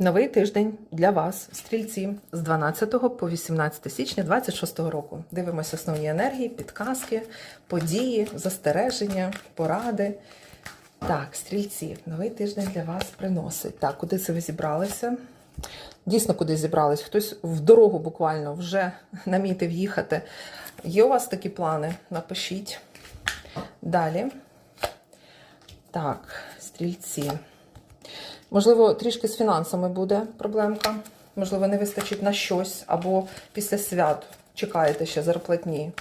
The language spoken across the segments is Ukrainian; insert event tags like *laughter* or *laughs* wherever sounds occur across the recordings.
Новий тиждень для вас, стрільці, з 12 по 18 січня 26 року. Дивимося основні енергії, підказки, події, застереження, поради. Так, стрільці, новий тиждень для вас приносить. Так, куди це ви зібралися? Дійсно, куди зібрались? Хтось в дорогу буквально вже намітив їхати. Є у вас такі плани? Напишіть. Далі. Так, стрільці. Можливо, трішки з фінансами буде проблемка. Можливо, не вистачить на щось, або після свят чекаєте ще зарплатні,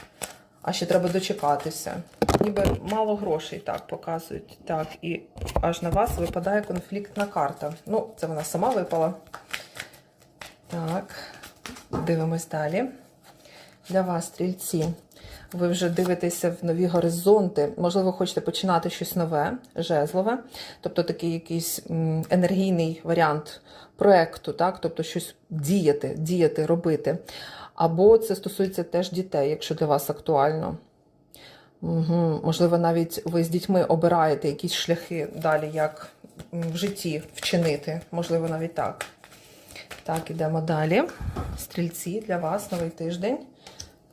а ще треба дочекатися. Ніби мало грошей так показують. Так, і аж на вас випадає конфліктна карта. Ну, це вона сама випала. Так, дивимось далі. Для вас, стрільці, ви вже дивитеся в нові горизонти. Можливо, хочете починати щось нове, жезлове, тобто такий якийсь енергійний варіант проекту, так? тобто щось діяти, діяти, робити. Або це стосується теж дітей, якщо для вас актуально. Угу. Можливо, навіть ви з дітьми обираєте якісь шляхи далі, як в житті вчинити. Можливо, навіть так. Так, ідемо далі. Стрільці для вас новий тиждень.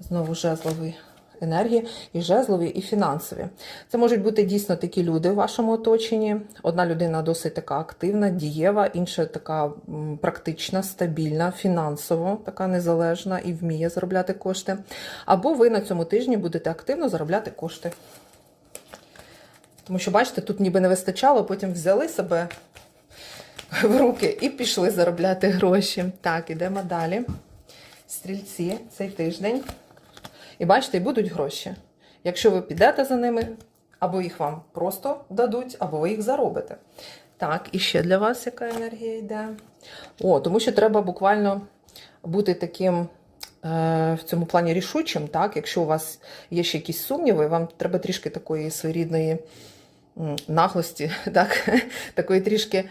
Знову жезлові енергії, і жезлові, і фінансові. Це можуть бути дійсно такі люди в вашому оточенні. Одна людина досить така активна, дієва, інша така практична, стабільна, фінансово, така незалежна і вміє заробляти кошти. Або ви на цьому тижні будете активно заробляти кошти. Тому що, бачите, тут ніби не вистачало, потім взяли себе в руки і пішли заробляти гроші. Так, ідемо далі. Стрільці цей тиждень. І бачите, і будуть гроші. Якщо ви підете за ними, або їх вам просто дадуть, або ви їх заробите. Так, і ще для вас яка енергія йде? О, тому що треба буквально бути таким е, в цьому плані рішучим. Так? Якщо у вас є ще якісь сумніви, вам треба трішки такої своєрідної наглості, *laughs* так? такої трішки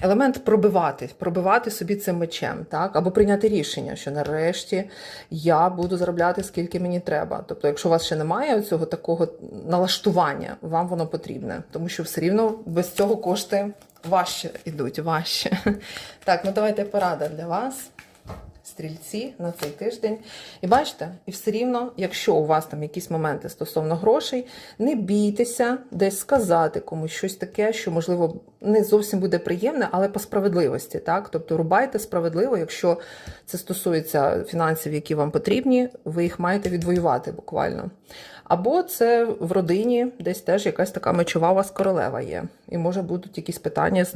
елемент пробивати, пробивати собі цим мечем, так? або прийняти рішення, що нарешті я буду заробляти скільки мені треба. Тобто, якщо у вас ще немає цього такого налаштування, вам воно потрібне, тому що все рівно без цього кошти важче йдуть, важче. *laughs* Так, ну давайте порада для вас стрільці на цей тиждень. І бачите, і все рівно, якщо у вас там якісь моменти стосовно грошей, не бійтеся десь сказати комусь щось таке, що, можливо, не зовсім буде приємне, але по справедливості. так? Тобто рубайте справедливо, якщо це стосується фінансів, які вам потрібні, ви їх маєте відвоювати буквально. Або це в родині десь теж якась така мечова у вас королева є. І може будуть якісь питання з